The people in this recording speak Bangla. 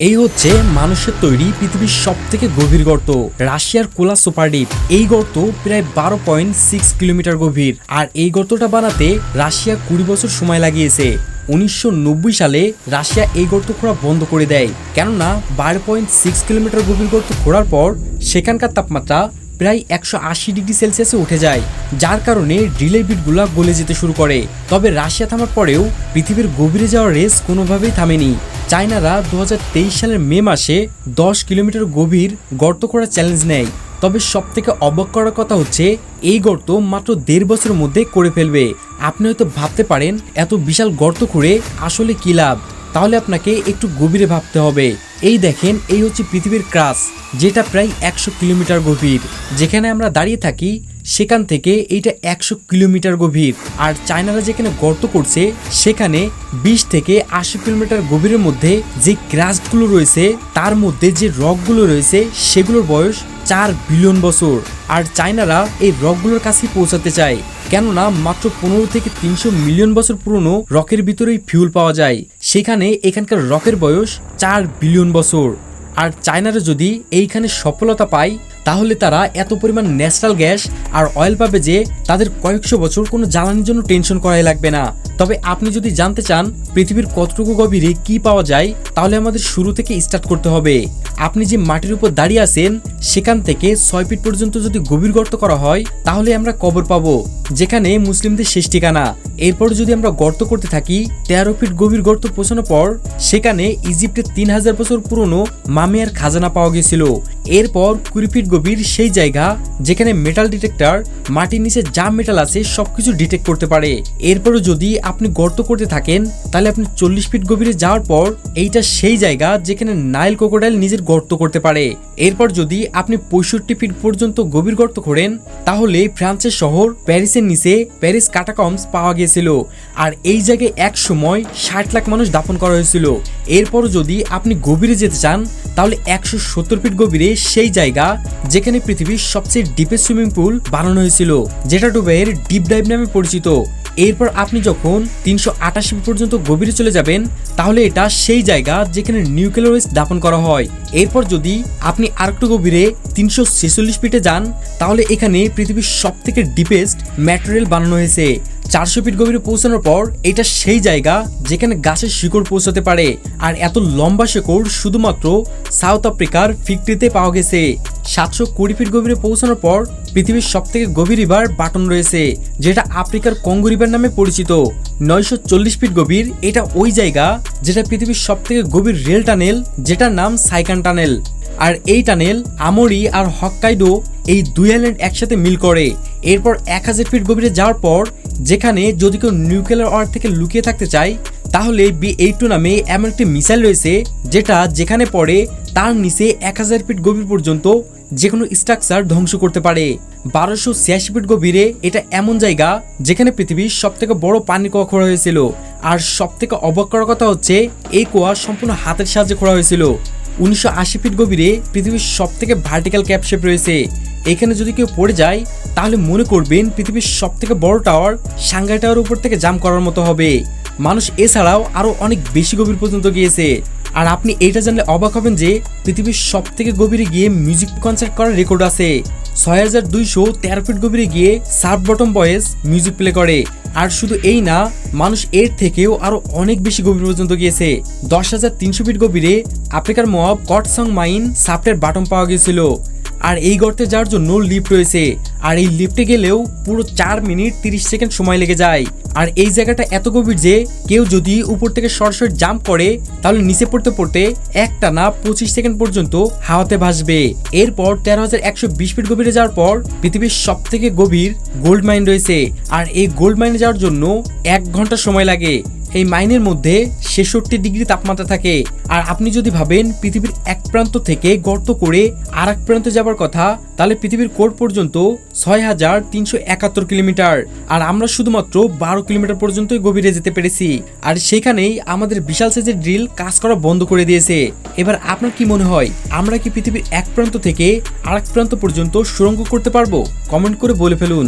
এই হচ্ছে মানুষের তৈরি পৃথিবীর সব থেকে গভীর গর্ত, রাশিয়ার কোলা সুপারডিপ। এই গর্ত প্রায় বারো পয়েন্ট সিক্স কিলোমিটার গভীর, আর এই গর্তটা বানাতে রাশিয়া কুড়ি বছর সময় লাগিয়েছে। উনিশশো নব্বই সালে রাশিয়া এই গর্ত খোঁড়া বন্ধ করে দেয়। কেননা, বারো পয়েন্ট সিক্স কিলোমিটার গভীর গর্ত খোঁড়ার পর সেখানকার তাপমাত্রা প্রায় একশো আশি ডিগ্রি সেলসিয়াসে উঠে যায়, যার কারণে ড্রিলের বিটগুলো গলে যেতে শুরু করে। তবে রাশিয়া থামার পরেও পৃথিবীর গভীরে যাওয়ার রেস কোনোভাবেই থামেনি। চায়নারা দু হাজার তেইশ সালের মে মাসে দশ কিলোমিটার গভীর গর্ত করার চ্যালেঞ্জ নেয়। তবে সব থেকে অবাক করার কথা হচ্ছে, এই গর্ত মাত্র দেড় বছরের মধ্যে করে ফেলবে। আপনি হয়তো ভাবতে পারেন, এত বিশাল গর্ত করে আসলে কী লাভ? তাহলে আপনাকে একটু গভীরে ভাবতে হবে। এই দেখেন, এই হচ্ছে পৃথিবীর ক্রাস, যেটা প্রায় একশো কিলোমিটার গভীর। যেখানে আমরা দাঁড়িয়ে থাকি, সেখান থেকে এইটা একশো কিলোমিটার গভীর। আর চায়নারা যেখানে গর্ত করছে, সেখানে বিশ থেকে আশি কিলোমিটার গভীরের মধ্যে যে ক্রাস্টগুলো রয়েছে, তার মধ্যে যে রকগুলো রয়েছে, সেগুলোর বয়স চার বিলিয়ন বছর। আর চায়নারা এই রকগুলোর কাছেই পৌঁছাতে চায়। কেননা মাত্র পনেরো থেকে তিনশো মিলিয়ন বছর পুরনো রকের ভিতরেই ফিউল পাওয়া যায়। সেখানে এখানকার রকের বয়স চার বিলিয়ন বছর। আর চায়নারা যদি এইখানে সফলতা পায়, তাহলে তারা এত পরিমাণ ন্যাচারাল গ্যাস আর অয়েল পাবে যে তাদের কয়েকশো বছর কোনো জ্বালানির জন্য টেনশন করাই লাগবে না। তবে আপনি যদি জানতে চান পৃথিবীর কতটুকু গভীরে কি পাওয়া যায়, তাহলে আমাদের শুরু থেকে স্টার্ট করতে হবে। আপনি যে মাটির উপর দাঁড়িয়ে আছেন, সেখান থেকে ছয় ফিট পর্যন্ত যদি গভীর গর্ত করা হয়, তাহলে আমরা কবর পাবো, যেখানে মুসলিমদের শেষ ঠিকানা। এরপর যদি আমরা গর্ত করতে থাকি, তেরো ফিট গভীর গর্ত পৌঁছানোর পর, সেখানে ইজিপ্টের তিন হাজার বছর পুরনো মামিয়ার খাজানা পাওয়া গেছিল এরপর কুড়ি ফিট গভীর সেই জায়গা, যেখানে মেটাল ডিটেক্টর মাটির নিচে যা মেটাল আছে, সবকিছু ডিটেক্ট করতে পারে। এরপরও যদি আপনি গর্ত করতে থাকেন, তাহলে আপনি চল্লিশ ফিট গভীরে যাওয়ার পর এইটা সেই জায়গা যেখানে নাইল ক্রোকোডাইল নিজের গর্ত করতে পারে। এরপর যদি আপনি পঁয়ষট্টি ফিট পর্যন্ত গভীর গর্ত করেন তাহলে ফ্রান্সের শহর প্যারিসের নিচে প্যারিস কাটাকমস পাওয়া গিয়েছিল। আর এই জায়গায় এক সময় ষাট লাখ মানুষ দাপন করা হয়েছিল। এরপর যদি আপনি গভীরে যেতে চান, তাহলে একশো সত্তর ফিট গভীরে সেই জায়গা যেখানে পৃথিবীর সবচেয়ে ডিপেস্ট সুইমিং পুল বানানো হয়েছিল, যেটা ডুবের ডিপ ডাইভ নামে পরিচিত। এরপর আপনি যখন তিনশো আটাশি পর্যন্ত গভীরে চলে যাবেন, তাহলে এটা সেই জায়গা যেখানে নিউক্লিয়ার ওয়েস্ট দাপন করা হয়। এরপর যদি আপনি আরেকটু গভীরে তিনশো ছেচল্লিশ ফিটে যান, তাহলে এখানে পৃথিবীর সব থেকে ডিপেস্ট ম্যাটেরিয়াল বানানো হয়েছে। চারশো ফিট গভীরে পৌঁছানোর পর এটা সেই জায়গা যেখানে গাছের শিকড় পৌঁছাতে পারে। আর এত লম্বা শিকড় শুধুমাত্র সাউথ আফ্রিকার ফিকটিতে পাওয়া গেছে। সাতশো কুড়ি ফিট গভীরে পৌঁছানোর পর পৃথিবীর সব থেকে গভীর রিভার বাটন রয়েছে, যেটা আফ্রিকার কঙ্গো রিভার নামে পরিচিত। নয়শো চল্লিশ ফিট গভীর এটা ওই জায়গা যেটা পৃথিবীর সব থেকে গভীর রেল টানেল যেটার নাম সাইকান টানেল আর এই টানেল আমরি আর হক্কাইডো এই দুই আইল্যান্ড একসাথে মিল করে। এরপর এক হাজার ফিট গভীরে যাওয়ার পর যেখানে যদি কেউ নিউক্লিয়ার ওয়ার থেকে লুকিয়ে থাকতে চায়, তাহলে বি এইট টু নামে এমন একটি মিসাইল রয়েছে, যেটা যেখানে পড়ে তার নিচে এক হাজার ফিট গভীর পর্যন্ত যে কোনো স্ট্রাকচার ধ্বংস করতে পারে। বারোশো ছিয়াশি ফিট গভীরে এটা এমন জায়গা যেখানে পৃথিবীর সব থেকে বড় পানি কুয়া খোঁড়া হয়েছিল। আর সব থেকে অবাক করার কথা হচ্ছে, এই কুয়া সম্পূর্ণ হাতের সাহায্যে খোঁড়া হয়েছিল। উনিশশো আশি ফিট গভীরে পৃথিবীর সব থেকে ভার্টিক্যাল ক্যাপশেপ রয়েছে। এখানে যদি কেউ পড়ে যায়, তাহলে মনে করবেন পৃথিবীর সব থেকে বড় টাওয়ার সাংঘাই টাওয়ার উপর থেকে জাম করার মতো হবে। মানুষ এছাড়াও আরও অনেক বেশি গভীর পর্যন্ত গিয়েছে। আর আপনি এটা জানলে অবাক হবেন যে, পৃথিবীর সব থেকে গভীরে গিয়ে মিউজিক কনসার্ট করার রেকর্ড আছে। ছয় হাজার দুইশো তেরো ফিট গভীরে গিয়ে surf bottom boys music play করে। আর শুধু এই না, মানুষ এর থেকেও আরও অনেক বেশি গভীর পর্যন্ত গিয়েছে। দশ হাজার তিনশো ফিট গভীরে আফ্রিকার মব কটসং মাইন সাফটের বাটম পাওয়া গিয়েছিল। আর এই গর্তে যাওয়ার জন্য লিফট রয়েছে। আর এই লিফটে গেলেও পুরো চার মিনিট তিরিশ সেকেন্ড সময় লেগে যায়। আর এই জায়গাটা এত গভীর যে কেউ যদি উপর থেকে সরাসরি জাম্প করে, তাহলে নিচে পড়তে পড়তে একটা না পঁচিশ সেকেন্ড পর্যন্ত হাওয়াতে ভাসবে। এরপর তেরো হাজার একশো বিশ ফিট গভীরে যাওয়ার পর পৃথিবীর সব থেকে গভীর গোল্ড মাইন রয়েছে। আর এই গোল্ড মাইনে যাওয়ার জন্য এক ঘণ্টা সময় লাগে। এই মাইনের মধ্যে ছেষট্টি ডিগ্রি তাপমাত্রা থাকে। আর আপনি যদি ভাবেন পৃথিবীর এক প্রান্ত থেকে গর্ত করে আর এক প্রান্তে যাবার কথা, তাহলে পৃথিবীর কোর পর্যন্ত ছয় হাজার তিনশো একাত্তর কিলোমিটার। আর আমরা শুধুমাত্র বারো কিলোমিটার পর্যন্তই গভীরে যেতে পেরেছি। আর সেখানেই আমাদের বিশাল সাইজের ড্রিল কাজ করা বন্ধ করে দিয়েছে। এবার আপনার কি মনে হয়, আমরা কি পৃথিবীর এক প্রান্ত থেকে আর এক প্রান্ত পর্যন্ত সুরঙ্গ করতে পারব? কমেন্ট করে বলে ফেলুন।